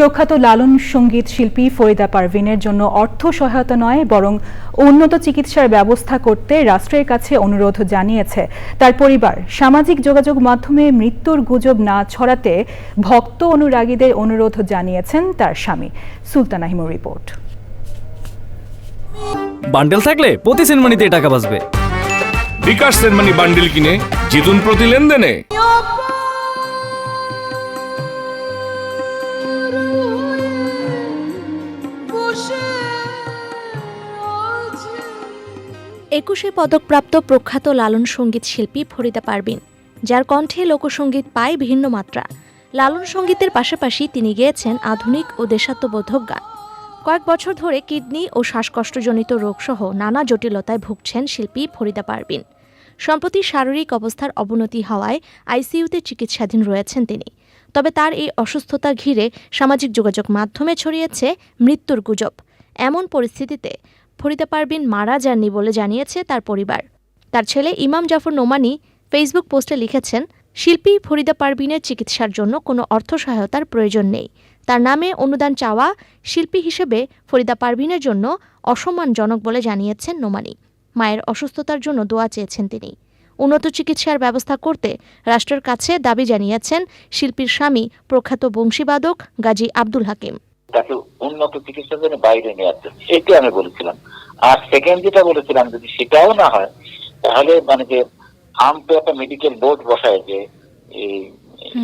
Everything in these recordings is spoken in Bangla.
প্রখ্যাত লালন সংগীত শিল্পী ফরিদা পারভিনের জন্য অর্থ সহায়তা নয় বরং উন্নত চিকিৎসার ব্যবস্থা করতে রাষ্ট্রের কাছে অনুরোধ জানিয়েছে। তার পরিবার সামাজিক যোগাযোগ মাধ্যমে মৃত্যুর গুজব না ছড়াতে ভক্ত অনুরাগীদের অনুরোধ জানিয়েছেন তার স্বামী। সুলতানা হিমুর রিপোর্ট। বান্ডেল থাকলে প্রতি সেনমানিতে টাকা বাঁচবে। বিকাশ সেনমানি বান্ডিল কিনে জিতুন প্রতি লেনদেনে। একুশে পদকপ্রাপ্ত প্রখ্যাত লালন সংগীত শিল্পী ফরিদা পারবিন যার কণ্ঠে লোকসঙ্গীত পায় ভিন্ন মাত্রা। লালন সঙ্গীতের পাশাপাশি তিনি গেয়েছেন আধুনিক ও দেশাত্মবোধক গান। কয়েক বছর ধরে কিডনি ও শ্বাসকষ্টজনিত রোগসহ নানা জটিলতায় ভুগছেন শিল্পী ফরিদা পারবিন সম্প্রতি শারীরিক অবস্থার অবনতি হওয়ায় আইসিইউতে চিকিৎসাধীন রয়েছেন তিনি। তবে তার এই অসুস্থতা ঘিরে সামাজিক যোগাযোগ মাধ্যমে ছড়িয়েছে মৃত্যুর গুজব। এমন পরিস্থিতিতে ফরিদা পারবিন মারা যাননি বলে জানিয়েছে তার পরিবার। তার ছেলে ইমাম জাফর নোমানি ফেসবুক পোস্টে লিখেছেন, শিল্পী ফরিদা পারবিনের চিকিৎসার জন্য কোনো অর্থ সহায়তার প্রয়োজন নেই। তার নামে অনুদান চাওয়া শিল্পী হিসেবে ফরিদা পারবিনের জন্য অসম্মানজনক বলে জানিয়েছেন নোমানি। মায়ের অসুস্থতার জন্য দোয়া চেয়েছেন তিনি। উন্নত চিকিৎসার ব্যবস্থা করতে রাষ্ট্রের কাছে দাবি জানিয়েছেন শিল্পীর স্বামী প্রখ্যাত বংশীবাদক গাজী আব্দুল হাকিম। তাকে উন্নত চিকিৎসার জন্য বাইরে নিয়ে আসতে সেটাই আমি বলেছিলাম। আর সেকেন্ড যেটা বলেছিলাম যদি সেটাও না হয় তাহলে মানে যে আমটো একটা মেডিকেল বোর্ড বসায় যে এই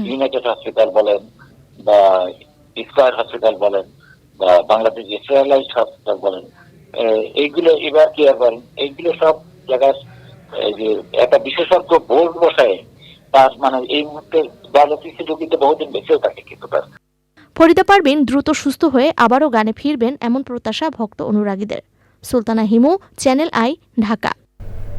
ইউনাইটেড হসপিটাল বলেন বা স্কয়ার হসপিটাল বলেন বা বাংলাদেশ স্পেশালাইজড হসপিটাল বলেন এইগুলো এবার কি আর বলেন? এইগুলো সব জায়গায় যে একটা বিশেষজ্ঞ বোর্ড বসায় তার মানে এই মুহূর্তে ডায়ালিসিস রোগীতে বহুদিন বেঁচেও থাকে কিন্তু তার। ফরিদা পারবিন দ্রুত সুস্থ হয়ে আবারও গানে ফিরবেন এমন প্রত্যাশা ভক্ত অনুরাগীদের। Sultana Himu, channel I, Dhaka.